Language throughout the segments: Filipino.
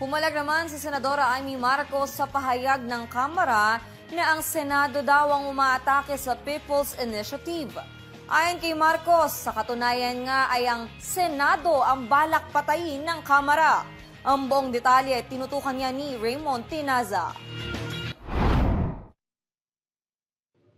Pumalag naman si Senadora Amy Marcos sa pahayag ng Kamara na ang Senado daw ang umaatake sa People's Initiative. Ayon kay Marcos, sa katunayan nga ay ang Senado ang balak patayin ng Kamara. Ang buong detalye tinutukan niya ni Raymond Tinaza.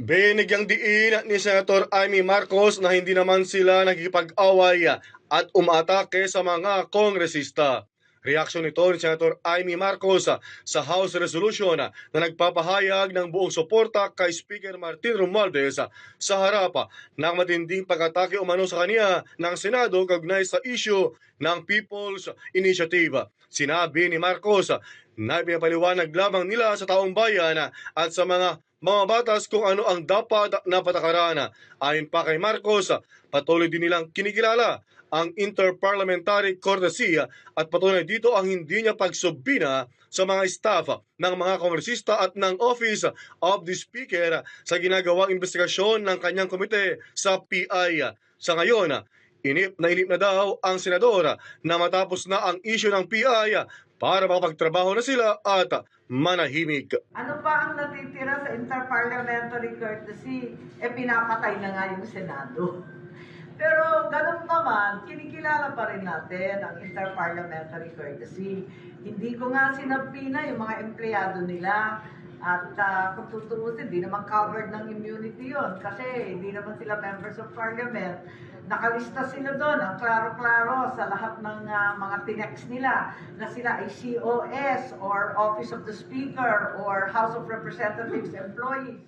Binigyang diin ni Senator Amy Marcos na hindi naman sila nagkipag-away at umatake sa mga kongresista. Reaksyon nito ni Senator Amy Marcos sa House Resolution na nagpapahayag ng buong suporta kay Speaker Martin Romualdez sa harap ng matinding pag-atake umano sa kanya ng Senado kaugnay sa issue ng People's Initiative. Sinabi ni Marcos na pinapaliwanag lamang nila sa taong bayan at sa mga mga batas kung ano ang dapat na patakaran. Ayon pa kay Marcos, patuloy din nilang kinikilala ang interparliamentary courtesy at patuloy dito ang hindi niya pagsubina sa mga staff ng mga kongresista at ng Office of the Speaker sa ginagawang investigasyon ng kanyang komite sa PI. Sa ngayon, inip na inip na daw ang senador na matapos na ang issue ng PI para makapagtrabaho na sila at manahimik. Ano pa ang natitira sa interparliamentary courtesy? Eh, pinapatay na nga yung Senado. Pero ganun pa man, kinikilala pa rin natin ang interparliamentary courtesy. Hindi ko nga sinapina yung mga empleyado nila. At ah, kung tutuusin, hindi naman covered ng immunity yon kasi hindi naman sila members of parliament. Nakalista sila doon, ang klaro-klaro sa lahat ng ah, mga tinex nila na sila ay COS or Office of the Speaker or House of Representatives employees.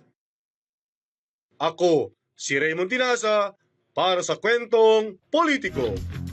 Ako, si Raymond Tinasa, para sa kwentong politiko.